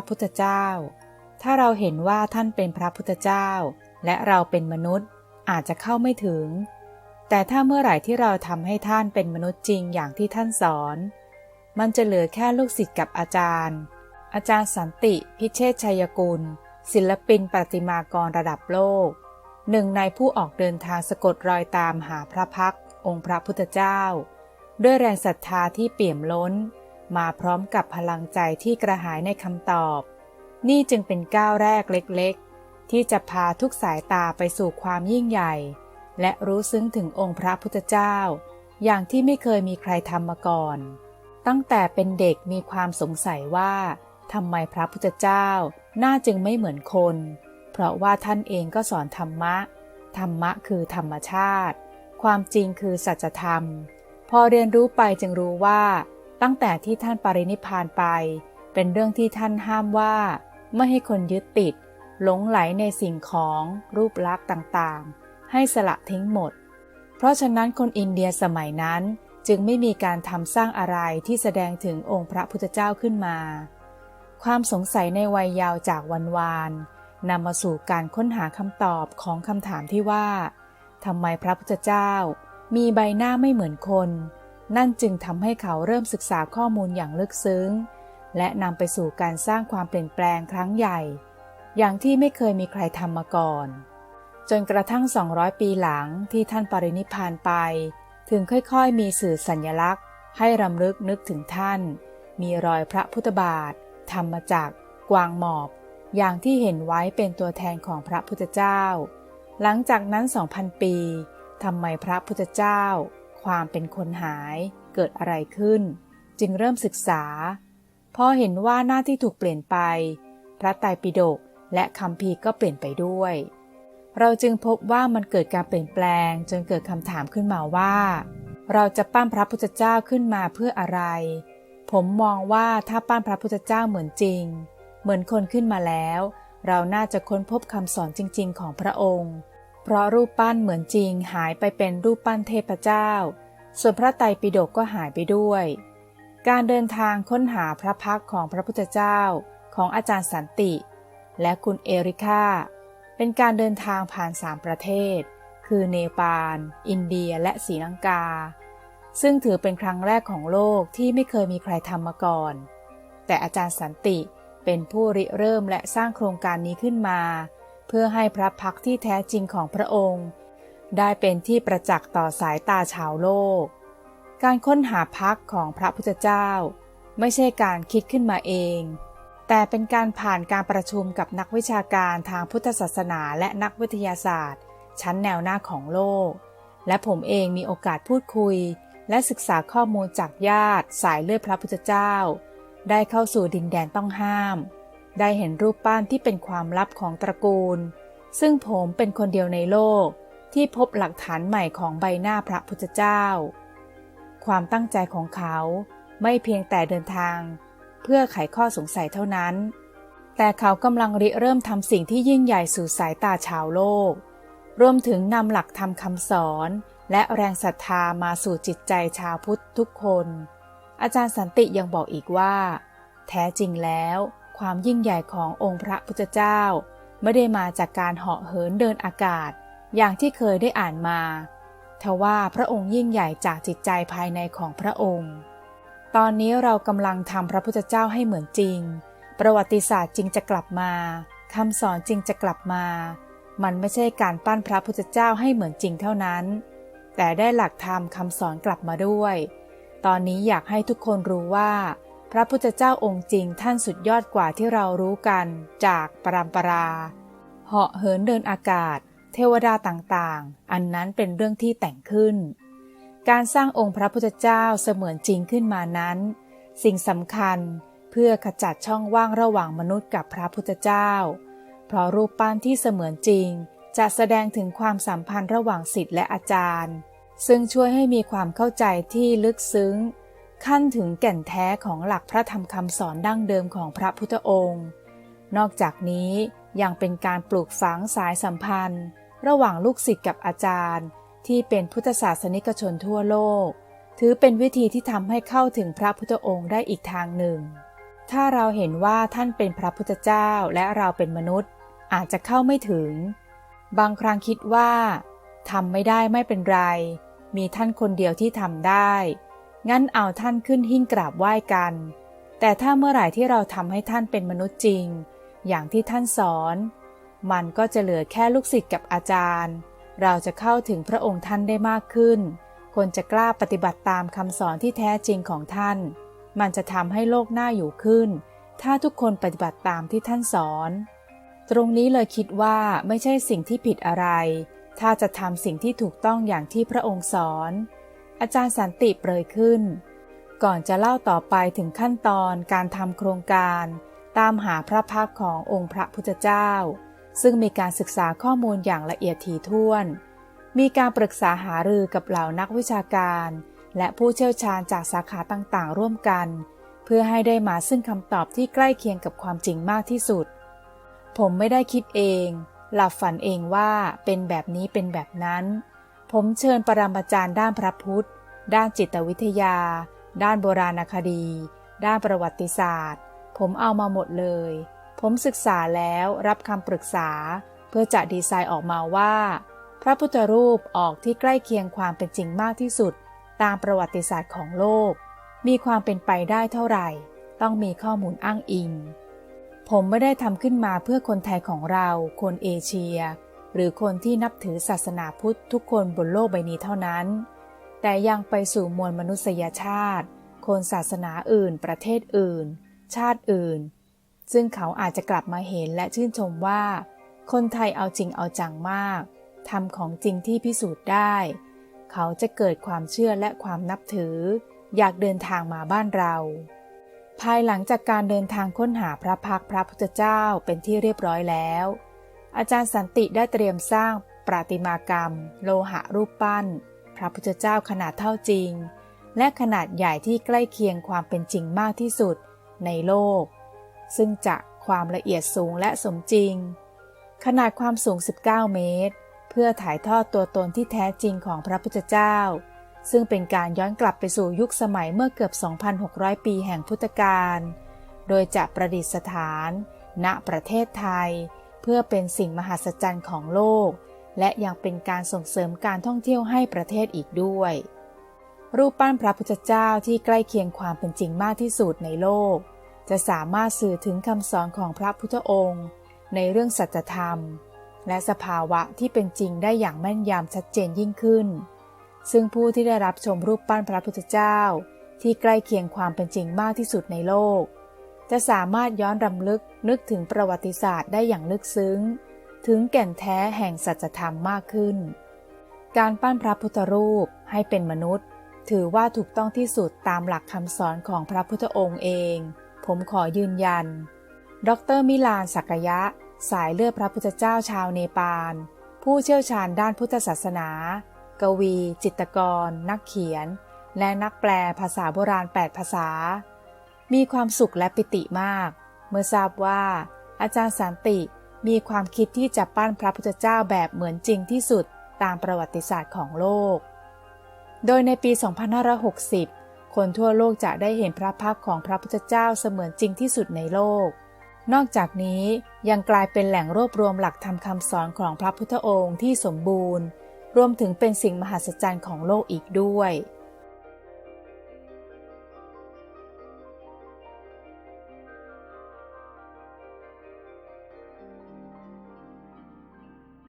พระพุทธเจ้า ถ้าเราเห็นว่าท่านเป็นพระพุทธเจ้า และเราเป็นมนุษย์อาจจะเข้าไม่ถึง แต่ถ้าเมื่อไหร่ที่เราทำให้ท่านเป็นมนุษย์จริงอย่างที่ท่านสอน มันจะเหลือแค่ลูกศิษย์กับอาจารย์ อาจารย์สันติพิเชษชัยกุล ศิลปินประติมากรระดับโลก หนึ่งในผู้ออกเดินทางสะกดรอยตามหาพระพักองค์พระพุทธเจ้า ด้วยแรงศรัทธาที่เปี่ยมล้น มาพร้อมกับพลังใจที่กระหายในคำตอบ นี่จึงเป็นก้าวแรกเล็กๆ ที่จะพาทุกสายตาไปสู่ความยิ่งใหญ่ และรู้ซึ้งถึงองค์พระพุทธเจ้า อย่างที่ไม่เคยมีใครทำมาก่อน ตั้งแต่เป็นเด็กมีความสงสัยว่าทำไมพระพุทธเจ้าหน้าจึงไม่เหมือนคน เพราะว่าท่านเองก็สอนธรรมะ ธรรมะคือธรรมชาติ ความจริงคือสัจธรรม พอเรียนรู้ไปจึงรู้ว่า ตั้งแต่ที่ท่านปรินิพานไป เป็นเรื่องที่ท่านห้ามว่า ไม่ให้คนยึดติด หลงไหลในสิ่งของรูปลักษณ์ต่างๆ ให้สละทิ้งหมด เพราะฉะนั้นคนอินเดียสมัยนั้นจึงไม่มีการทำสร้างอะไรที่แสดงถึงองค์พระพุทธเจ้าขึ้นมา ความสงสัยในวัยยาวจากวันวานนำมาสู่การค้นหาคำตอบของคำถามที่ว่าทำไมพระพุทธเจ้า มีใบหน้าไม่เหมือนคน นั่นจึงทำให้เขาเริ่มศึกษาข้อมูลอย่างลึกซึ้ง และนำไปสู่การสร้างความเปลี่ยนแปลงครั้งใหญ่ อย่างที่ไม่เคยมีใครทำมาก่อน จนกระทั่ง 200 ปีหลังที่ท่านปรินิพานไป ถึงค่อยๆ มีสื่อสัญลักษณ์ ให้รำลึกนึกถึงท่าน มีรอยพระพุทธบาททำมาจากกวางหมอบ อย่างที่เห็นไว้เป็นตัวแทนของพระพุทธเจ้า หลังจากนั้น 2,000 ปีทำไมพระพุทธเจ้า ความเป็นคนหายเกิดอะไรขึ้น จึงเริ่มศึกษา พอเห็นว่าหน้าที่ถูกเปลี่ยนไป พระไตรปิฎกและคำพีก็เปลี่ยนไปด้วย เราจึงพบว่ามันเกิดการเปลี่ยนแปลงจนเกิดคำถามขึ้นมาว่า เราจะปั้นพระพุทธเจ้าขึ้นมาเพื่ออะไร ผมมองว่าถ้าปั้นพระพุทธเจ้าเหมือนจริง เหมือนคนขึ้นมาแล้ว เราน่าจะค้นพบคำสอนจริง ๆ ของพระองค์ เพราะรูปปั้นเหมือนจริงหายไปเป็นรูปปั้นเทพเจ้า ส่วนพระไตรปิฎกก็หายไปด้วย การเดินทางค้นหาพระพักของพระพุทธเจ้าของอาจารย์สันติ และคุณเอริคาเป็นการเดินทางผ่านสามประเทศ คือเนปาล อินเดียและศรีลังกา ซึ่งถือเป็นครั้งแรกของโลกที่ไม่เคยมีใครทำมาก่อน แต่อาจารย์สันติเป็นผู้ริเริ่มและสร้างโครงการนี้ขึ้นมา เพื่อให้พระพักที่แท้จริงของพระองค์ ได้เป็นที่ประจักษ์ต่อสายตาชาวโลก การค้นหาพักของพระพุทธเจ้า ไม่ใช่การคิดขึ้นมาเอง แต่เป็นการผ่านการประชุมกับนักวิชาการทางพุทธศาสนาและนักวิทยาศาสตร์ ชั้นแนวหน้าของโลก และผมเองมีโอกาสพูดคุย และศึกษาข้อมูลจากญาติสายเลือดพระพุทธเจ้า ได้เข้าสู่ดินแดนต้องห้าม ได้เห็นรูปปั้นที่เป็นความลับของตระกูล ซึ่งผมเป็นคนเดียวในโลกที่พบหลักฐานใหม่ของใบหน้าพระพุทธเจ้า ความตั้งใจของเขาไม่เพียงแต่เดินทาง เพื่อไขข้อสงสัยเท่านั้น แต่เขากำลังริเริ่มทำสิ่งที่ยิ่งใหญ่สู่สายตาชาวโลก รวมถึงนำหลักธรรมคำสอน และแรงศรัทธามาสู่จิตใจชาวพุทธทุกคน อาจารย์สันติยังบอกอีกว่า แท้จริงแล้ว ความยิ่งใหญ่ขององค์พระพุทธเจ้า ไม่ได้มาจากการเหาะเหินเดินอากาศ อย่างที่เคยได้อ่านมาทว่าพระองค์ยิ่งใหญ่จากจิตใจภายในของพระองค์ ตอนนี้เรากำลังทำพระพุทธเจ้าให้เหมือนจริง ประวัติศาสตร์จริงจะกลับมาคำสอนจริงจะกลับมา มันไม่ใช่การปั้นพระพุทธเจ้าให้เหมือนจริงเท่านั้น แต่ได้หลักธรรมคำสอนกลับมาด้วย ตอนนี้อยากให้ทุกคนรู้ว่า พระพุทธเจ้าองค์จริงท่านสุดยอดกว่าที่เรารู้กันจากปรำปรา เหาะเหินเดินอากาศ เทวดาต่างๆ อันนั้นเป็นเรื่องที่แต่งขึ้น การสร้างองค์พระพุทธเจ้าเสมือนจริงขึ้นมานั้น สิ่งสำคัญเพื่อขจัดช่องว่างระหว่างมนุษย์กับพระพุทธเจ้า เพราะรูปปั้นที่เสมือนจริง จะแสดงถึงความสัมพันธ์ระหว่างศิษย์และอาจารย์ ซึ่งช่วยให้มีความเข้าใจที่ลึกซึ้ง ขั้นถึงแก่นแท้ของหลักพระธรรมคำสอนดั้งเดิมของพระพุทธองค์ นอกจากนี้ยังเป็นการปลูกฝังสายสัมพันธ์ ระหว่างลูกศิษย์กับอาจารย์ ที่เป็นพุทธศาสนิกชนทั่วโลก ถือเป็นวิธีที่ทำให้เข้าถึงพระพุทธองค์ได้อีกทางหนึ่ง ถ้าเราเห็นว่าท่านเป็นพระพุทธเจ้าและเราเป็นมนุษย์ อาจจะเข้าไม่ถึง บางครั้งคิดว่าทำไม่ได้ไม่เป็นไร มีท่านคนเดียวที่ทำได้ งั้นเอาท่านขึ้นหิ้งกราบไหว้กัน แต่ถ้าเมื่อไหร่ที่เราทำให้ท่านเป็นมนุษย์จริง อย่างที่ท่านสอน มันก็จะเหลือแค่ลูกศิษย์กับอาจารย์ เราจะเข้าถึงพระองค์ท่านได้มากขึ้น คนจะกล้าปฏิบัติตามคำสอนที่แท้จริงของท่าน มันจะทำให้โลกน่าอยู่ขึ้น ถ้าทุกคนปฏิบัติตามที่ท่านสอน ตรงนี้เลยคิดว่าไม่ใช่สิ่งที่ผิดอะไร ถ้าจะทำสิ่งที่ถูกต้องอย่างที่พระองค์สอน อาจารย์สันติเปรยขึ้น ก่อนจะเล่าต่อไปถึงขั้นตอนการทำโครงการ ตามหาพระพักขององค์พระพุทธเจ้า ซึ่งมีการศึกษาข้อมูลอย่างละเอียดถี่ถ้วน มีการปรึกษาหารือกับเหล่านักวิชาการ และผู้เชี่ยวชาญจากสาขาต่างๆ ร่วมกัน เพื่อให้ได้มาซึ่งคำตอบที่ใกล้เคียงกับความจริงมากที่สุด ผมไม่ได้คิดเอง หลับฝันเองว่าเป็นแบบนี้เป็นแบบนั้น ผมเชิญปรมาจารย์ด้านพระพุทธ ด้านจิตวิทยา ด้านโบราณคดี ด้านประวัติศาสตร์ ผมเอามาหมดเลย ผมศึกษาแล้วรับคำปรึกษา เพื่อจะดีไซน์ออกมาว่า พระพุทธรูปออกที่ใกล้เคียงความเป็นจริงมากที่สุด ตามประวัติศาสตร์ของโลก มีความเป็นไปได้เท่าไหร่ ต้องมีข้อมูลอ้างอิง ผมไม่ได้ทำขึ้นมาเพื่อคนไทยของเรา คนเอเชีย หรือคนที่นับถือศาสนาพุทธทุกคนบนโลกใบนี้เท่านั้น แต่ยังไปสู่มวลมนุษยชาติ คนศาสนาอื่น ประเทศอื่น ชาติอื่น ซึ่งเขาอาจจะกลับมาเห็นและชื่นชมว่า คนไทยเอาจริงเอาจังมากทำของจริงที่พิสูจน์ได้ เขาจะเกิดความเชื่อและความนับถือ อยากเดินทางมาบ้านเรา ภายหลังจากการเดินทางค้นหาพระพักพระพุทธเจ้าเป็นที่เรียบร้อยแล้ว อาจารย์สันติได้เตรียมสร้างประติมากรรม โลหะรูปปั้น พระพุทธเจ้าขนาดเท่าจริง และขนาดใหญ่ที่ใกล้เคียงความเป็นจริงมากที่สุดในโลก ซึ่งจะความละเอียดสูงและสมจริง ขนาดความสูง 19 เมตร เพื่อถ่ายทอดตัวตนที่แท้จริงของพระพุทธเจ้า ซึ่งเป็นการย้อนกลับไปสู่ยุคสมัยเมื่อเกือบ 2,600 ปีแห่งพุทธกาลโดยจะประดิษฐาน ณประเทศไทย เพื่อเป็นสิ่งมหัศจรรย์ของโลก และยังเป็นการส่งเสริมการท่องเที่ยวให้ประเทศอีกด้วย รูปปั้นพระพุทธเจ้าที่ใกล้เคียงความเป็นจริงมากที่สุดในโลก จะสามารถสื่อถึงคำสอนของพระพุทธองค์ ในเรื่องสัจธรรม และสภาวะที่เป็นจริงได้อย่างแม่นยำชัดเจนยิ่งขึ้น ซึ่งผู้ที่ได้รับชมรูปปั้นพระพุทธเจ้า ที่ใกล้เคียงความเป็นจริงมากที่สุดในโลก จะสามารถย้อนรำลึกนึกถึงประวัติศาสตร์ได้อย่างลึกซึ้ง ถึงแก่นแท้แห่งสัจธรรมมากขึ้น การปั้นพระพุทธรูปให้เป็นมนุษย์ ถือว่าถูกต้องที่สุดตามหลักคำสอนของพระพุทธองค์เอง ผมขอยืนยัน ดรมิลานสักยะ สายเลือดพระพุทธเจ้าชาวเนปาล ผู้เชี่ยวชาญด้านพุทธศาสนา กวี จิตรกร นักเขียน และนักแปลภาษาโบราณ 8 ภาษา มีความสุขและปิติมาก เมื่อทราบว่า อาจารย์สันติมีความคิดที่จะปั้นพระพุทธเจ้าแบบเหมือนจริงที่สุดตามประวัติศาสตร์ของโลก โดยในปี 2560 คนทั่วโลกจะได้เห็นพระพักของพระพุทธเจ้าเสมือนจริงที่สุดในโลก นอกจากนี้ยังกลายเป็นแหล่งรวบรวมหลักธรรมคำสอนของพระพุทธองค์ที่สมบูรณ์ รวมถึงเป็นสิ่งมหัศจรรย์ของโลกอีกด้วย